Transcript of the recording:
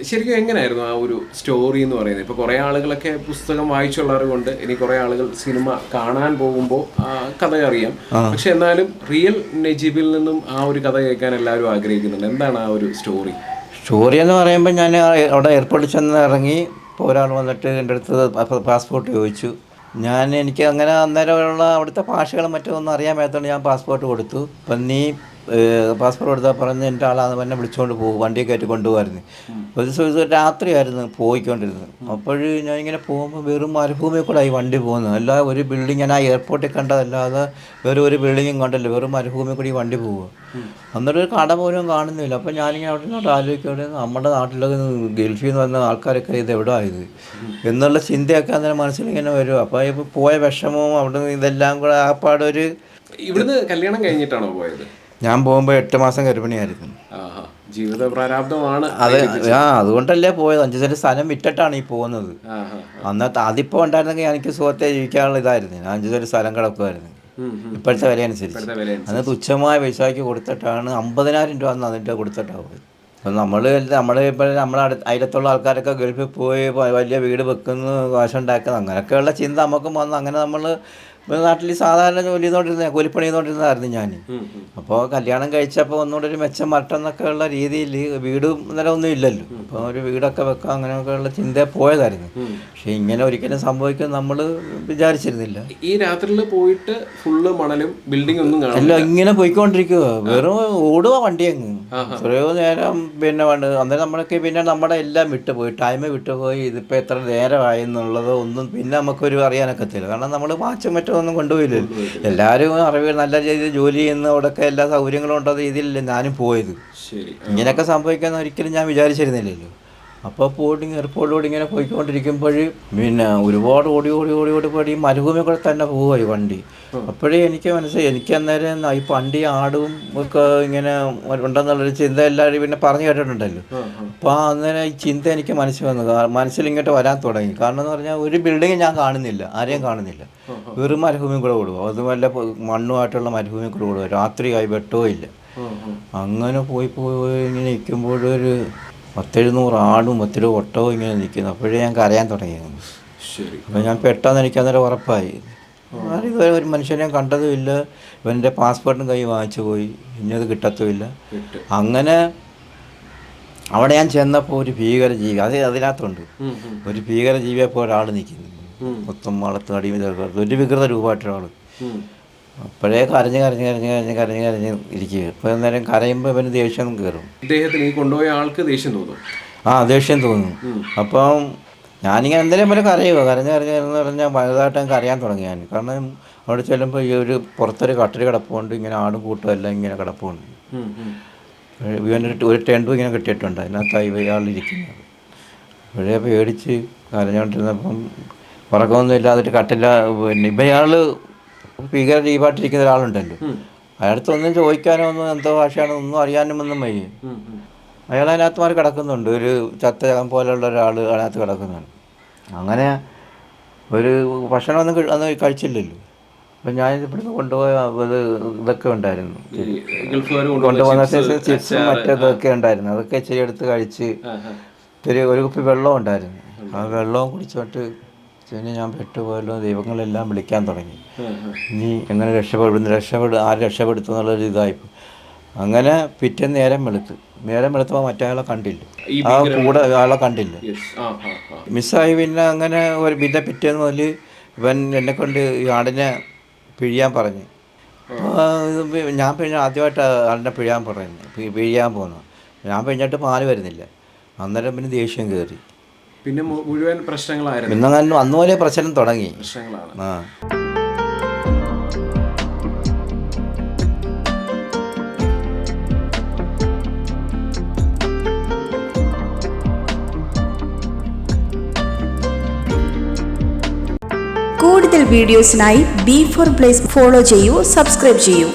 ശരിക്കും എങ്ങനെയായിരുന്നു ആ ഒരു സ്റ്റോറി എന്ന് പറയുന്നത്? ഇപ്പൊ കുറെ ആളുകളൊക്കെ പുസ്തകം വായിച്ചുള്ളവർ കൊണ്ട് ഇനി കുറെ ആളുകൾ സിനിമ കാണാൻ പോകുമ്പോൾ കഥ അറിയാം. പക്ഷെ എന്നാലും റിയൽ നജീബിൽ നിന്നും ആ ഒരു കഥ കേൾക്കാൻ എല്ലാവരും ആഗ്രഹിക്കുന്നുണ്ട്. എന്താണ് ആ ഒരു സ്റ്റോറി സ്റ്റോറി എന്ന് പറയുമ്പോൾ ഞാൻ അവിടെ എയർപോർട്ടിൽ ചെന്ന് ഇറങ്ങി ഇപ്പോൾ ഒരാൾ വന്നിട്ട് എന്റെ അടുത്ത് പാസ്പോർട്ട് ചോദിച്ചു. ഞാൻ എനിക്ക് അങ്ങനെ അന്നേരമുള്ള അവിടുത്തെ ഭാഷകളും മറ്റും ഒന്നും അറിയാൻ മേത്തോണ്ട് ഞാൻ പാസ്പോർട്ട് കൊടുത്തു. അപ്പം നീ പാസ്പോർട്ട് കൊടുത്താൽ പറഞ്ഞ് എന്റെ ആളാന്ന് എന്നെ വിളിച്ചുകൊണ്ട് പോകും. വണ്ടിയൊക്കെ കയറ്റി കൊണ്ടുപോകായിരുന്നു. ഒരു ദിവസം രാത്രിയായിരുന്നു പോയിക്കൊണ്ടിരുന്നത്. അപ്പോൾ ഞാൻ ഇങ്ങനെ പോകുമ്പോൾ വെറും മരുഭൂമിയിൽ കൂടെ ഈ വണ്ടി പോകുന്നത് അല്ല ഒരു ബിൽഡിംഗ് ഞാൻ ആ എയർപോർട്ടിൽ കണ്ടതല്ലാതെ വേറെ ഒരു ബിൽഡിങ്ങും കണ്ടല്ലോ. വെറും മരുഭൂമിയിൽ കൂടി ഈ വണ്ടി പോകുക ഒരു കട പോലും കാണുന്നില്ല. അപ്പം ഞാനിങ്ങനെ അവിടെ നിന്നോട്ട് ആലോചിക്കവിടെ നമ്മുടെ നാട്ടിലൊക്കെ ഗൾഫിൽ നിന്ന് വന്ന ആൾക്കാരൊക്കെ ഇത് എവിടെ ആയത് എന്നുള്ള ചിന്തയൊക്കെ അന്നേരം മനസ്സിൽ ഇങ്ങനെ വരും. അപ്പോൾ ഇപ്പോൾ പോയ വിഷമവും അവിടെ നിന്ന് ഇതെല്ലാം കൂടെ ആ പാടൊരു ഇവിടുന്ന് കല്യാണം കഴിഞ്ഞിട്ടാണോ പോയത്? ഞാൻ പോകുമ്പോൾ എട്ട് മാസം ഗർഭിണിയായിരുന്നു ജീവിത പ്രാരാബ്ദമാണ്. അതെ ആ അതുകൊണ്ടല്ലേ പോയത്. അഞ്ചു സെന്റ് സ്ഥലം വിറ്റിട്ടാണ് ഈ പോകുന്നത്. അന്നത്തെ അതിപ്പോ ഉണ്ടായിരുന്നെങ്കിൽ എനിക്ക് സുഖത്തെ ജീവിക്കാനുള്ള ഇതായിരുന്നു. ഞാൻ അഞ്ചു സെന്റ് സ്ഥലം കിടക്കുമായിരുന്നു. ഇപ്പോഴത്തെ വില അനുസരിച്ച്. അന്ന് തുച്ഛമായ പൈസയ്ക്ക് കൊടുത്തിട്ടാണ് അമ്പതിനായിരം രൂപ അന്ന് അതിന്റെ കൊടുത്തിട്ടാണ് പോയത്. അപ്പം നമ്മൾ നമ്മൾ ഇപ്പോൾ അടുത്ത് അയലത്തുള്ള ആൾക്കാരൊക്കെ ഗൾഫിൽ പോയി വലിയ വീട് വെക്കുന്നു കാശുണ്ടാക്കുന്നു അങ്ങനെയൊക്കെയുള്ള ചിന്ത നമുക്കും വന്ന് അങ്ങനെ നമ്മൾ നാട്ടിൽ സാധാരണ ജോലി ചെയ്തുകൊണ്ടിരുന്ന കൂലിപ്പണി ചെയ്തുകൊണ്ടിരുന്നതായിരുന്നു ഞാൻ. അപ്പോൾ കല്യാണം കഴിച്ചപ്പോൾ ഒന്നുകൂടെ ഒരു മെച്ചം മറ്റെന്നൊക്കെ ഉള്ള രീതിയിൽ വീടും ഒന്നും ഇല്ലല്ലോ. അപ്പോൾ ഒരു വീടൊക്കെ വെക്കാം അങ്ങനെയൊക്കെ ഉള്ള ചിന്ത പോയതായിരുന്നു. പക്ഷെ ഇങ്ങനെ ഒരിക്കലും സംഭവിക്കും നമ്മൾ വിചാരിച്ചിരുന്നില്ല. ഈ രാത്രിയിൽ പോയിട്ട് ഫുള്ള് മണലും ബിൽഡിംഗ് ഒന്നും അല്ല ഇങ്ങനെ പോയിക്കൊണ്ടിരിക്കുക വെറും ഓടുക വണ്ടി അങ്ങ്. എത്രയോ നേരം പിന്നെ വേണ്ട അന്നേരം നമ്മളൊക്കെ പിന്നെ നമ്മുടെ എല്ലാം വിട്ടുപോയി ടൈം വിട്ടുപോയി ഇതിപ്പോൾ എത്ര നേരമായി എന്നുള്ളത് ഒന്നും പിന്നെ നമുക്കൊരു അറിയാനൊക്കത്തില്ല. കാരണം നമ്മൾ വാച്ചും മറ്റും ഒന്നും കൊണ്ടുപോയില്ലല്ലോ എല്ലാവരും അറിവ് നല്ല രീതിയിൽ ജോലി ചെയ്യുന്ന അവിടെയൊക്കെ എല്ലാ സൗകര്യങ്ങളും ഉണ്ടോ രീതിയിലല്ലേ ഞാനും പോയത്. ശരി. ഇങ്ങനെയൊക്കെ സംഭവിക്കാൻ ഒരിക്കലും ഞാൻ വിചാരിച്ചിരുന്നില്ലല്ലോ. അപ്പോൾ പോയിട്ട് എയർപോർട്ടിലൂടെ ഇങ്ങനെ പോയിക്കൊണ്ടിരിക്കുമ്പോൾ പിന്നെ ഒരുപാട് ഓടി ഓടി ഓടി ഓടി പോയി മരുഭൂമി കൂടെ തന്നെ പോവുമായി വണ്ടി. അപ്പോഴേ എനിക്ക് മനസ്സിലായി എനിക്ക് അന്നേരം ഈ പണ്ടി ആടും ഒക്കെ ഇങ്ങനെ ഉണ്ടെന്നുള്ളൊരു ചിന്ത എല്ലാവരും പിന്നെ പറഞ്ഞു കേട്ടിട്ടുണ്ടല്ലോ. അപ്പോൾ അന്നേരം ഈ ചിന്ത എനിക്ക് മനസ്സിൽ വന്നു മനസ്സിൽ ഇങ്ങോട്ട് വരാൻ തുടങ്ങി. കാരണം എന്ന് പറഞ്ഞാൽ ഒരു ബിൽഡിംഗ് ഞാൻ കാണുന്നില്ല ആരെയും കാണുന്നില്ല. വെറും മരുഭൂമി കൂടെ ഓടുക അതുമല്ല മണ്ണുമായിട്ടുള്ള മരുഭൂമി കൂടെ ഓടുക രാത്രിയായി വെട്ടവും ഇല്ല അങ്ങനെ പോയി പോയി പോയി ഇങ്ങനെ നിൽക്കുമ്പോഴൊരു പത്തെഴുന്നൂറ് ആടും ഒത്തിരി ഒട്ടവും ഇങ്ങനെ നിൽക്കുന്നു. അപ്പോഴേ ഞാൻ കരയാൻ തുടങ്ങി അപ്പോൾ ഞാൻ പെട്ടെന്ന് എനിക്ക് അന്നേരം ഉറപ്പായി. ഇതുവരെ ഒരു മനുഷ്യനെ കണ്ടതുമില്ല. ഇവന്റെ പാസ്പോർട്ടും കൈ വാങ്ങിച്ചു പോയി. ഇനി അത് കിട്ടത്തുമില്ല. അങ്ങനെ അവിടെ ഞാൻ ചെന്നപ്പോൾ ഒരു ഭീകര ജീവി അത് അതിനകത്തുണ്ട്. ഒരു ഭീകര ജീവിയെ പോലെ ഒരാൾ നിൽക്കുന്നു. മൊത്തം വളർത്ത് അടിയും ഒരു വികൃത രൂപമായിട്ടൊരാൾ. അപ്പോഴേ കരഞ്ഞ് കരഞ്ഞ് കരഞ്ഞ് കരഞ്ഞ് കരഞ്ഞ് കരഞ്ഞ് ഇരിക്കുക. ഇപ്പോൾ അന്നേരം കരയുമ്പോൾ ഇവന് ദേഷ്യം കയറും ഇദ്ദേഹത്തിന് ഈ കൊണ്ടുപോയ ആൾക്ക് ദേഷ്യം തോന്നും. ആ ദേഷ്യം തോന്നും. അപ്പം ഞാനിങ്ങനെ എന്തെങ്കിലും പോലെ കരയുക കരഞ്ഞ് കരഞ്ഞ് കരഞ്ഞ് പറഞ്ഞാൽ വലുതായിട്ട് ഞാൻ കരയാൻ തുടങ്ങി ഞാൻ. കാരണം അവിടെ ചെല്ലുമ്പോൾ ഈ ഒരു പുറത്തൊരു കട്ടിൽ കിടപ്പുണ്ട് ഇങ്ങനെ ആടും കൂട്ടും എല്ലാം ഇങ്ങനെ കിടപ്പുണ്ട്. ഇവനൊരു ഒരു ടെൻഡും ഇങ്ങനെ കിട്ടിയിട്ടുണ്ട്. അതിനകത്തായി ഇയാളിരിക്കുന്നത് അപ്പോഴേ പേടിച്ച് കരഞ്ഞുകൊണ്ടിരുന്നപ്പം ഉറക്കമൊന്നും ഇല്ലാതിട്ട് കട്ടില്ല പിന്നെ ഇപ്പം ഇയാൾ ഭീകര ജീവായിട്ടിരിക്കുന്ന ഒരാളുണ്ടല്ലോ അയാളടുത്തൊന്നും ചോദിക്കാനോ ഒന്നും എന്തോ ഭാഷയാണോ ഒന്നും അറിയാനും ഒന്നും വയ്യ. അയാൾ അതിനകത്ത് മാറി കിടക്കുന്നുണ്ട്. ഒരു ചത്ത പോലെയുള്ള ഒരാൾ അതിനകത്ത് കിടക്കുന്നുണ്ട്. അങ്ങനെ ഒരു ഭക്ഷണമൊന്നും അന്ന് കഴിച്ചില്ലല്ലോ. അപ്പം ഞാൻ ഇവിടുന്ന് കൊണ്ടുപോയ ഇത് ഇതൊക്കെ ഉണ്ടായിരുന്നു. കൊണ്ടുപോകുന്ന ചിപ്സ്, മറ്റേതൊക്കെ ഉണ്ടായിരുന്നു. അതൊക്കെ ഇച്ചിരി എടുത്ത് കഴിച്ച്. ഇത്തിരി ഒരു കുപ്പി വെള്ളം ഉണ്ടായിരുന്നു. ആ വെള്ളവും കുടിച്ചോട്ട് പിന്നെ ഞാൻ പെട്ടുപോയല്ലോ ദൈവങ്ങളെല്ലാം വിളിക്കാൻ തുടങ്ങി. നീ എങ്ങനെ രക്ഷപ്പെടുന്നു രക്ഷപ്പെടു ആര് രക്ഷപ്പെടുത്തും എന്നുള്ളൊരു ഇതായിപ്പോൾ അങ്ങനെ പിറ്റേന്ന് നേരം വെളുത്ത് നേരം വെളുത്തപ്പോൾ മറ്റയാളെ കണ്ടില്ല. ആ കൂടെ ആളെ കണ്ടില്ല. മിസ്സായി പിന്നെ അങ്ങനെ ഒരു പിന്നെ പിറ്റേന്ന് മുതൽ ഇവൻ എന്നെ കൊണ്ട് ഈ ആടിനെ പിഴിയാൻ പറഞ്ഞു. ഞാൻ പിന്നെ ആദ്യമായിട്ട് ആടിനെ പിഴിയാൻ പറഞ്ഞു പിഴിയാൻ പോന്നു. ഞാൻ പിഴിഞ്ഞിട്ട് പാൽ വരുന്നില്ല. അന്നേരം പിന്നെ ദേഷ്യം കയറി പിന്നെ മുഴുവൻ പ്രശ്നങ്ങളായിരുന്നു. എന്നാലും അന്ന് പോലെ പ്രശ്നം തുടങ്ങി. പ്രശ്നങ്ങളാണ്. ആ. കൂടുതൽ വീഡിയോസിനായി ബി ഫോർ പ്ലേസ് ഫോളോ ചെയ്യൂ സബ്സ്ക്രൈബ് ചെയ്യൂ.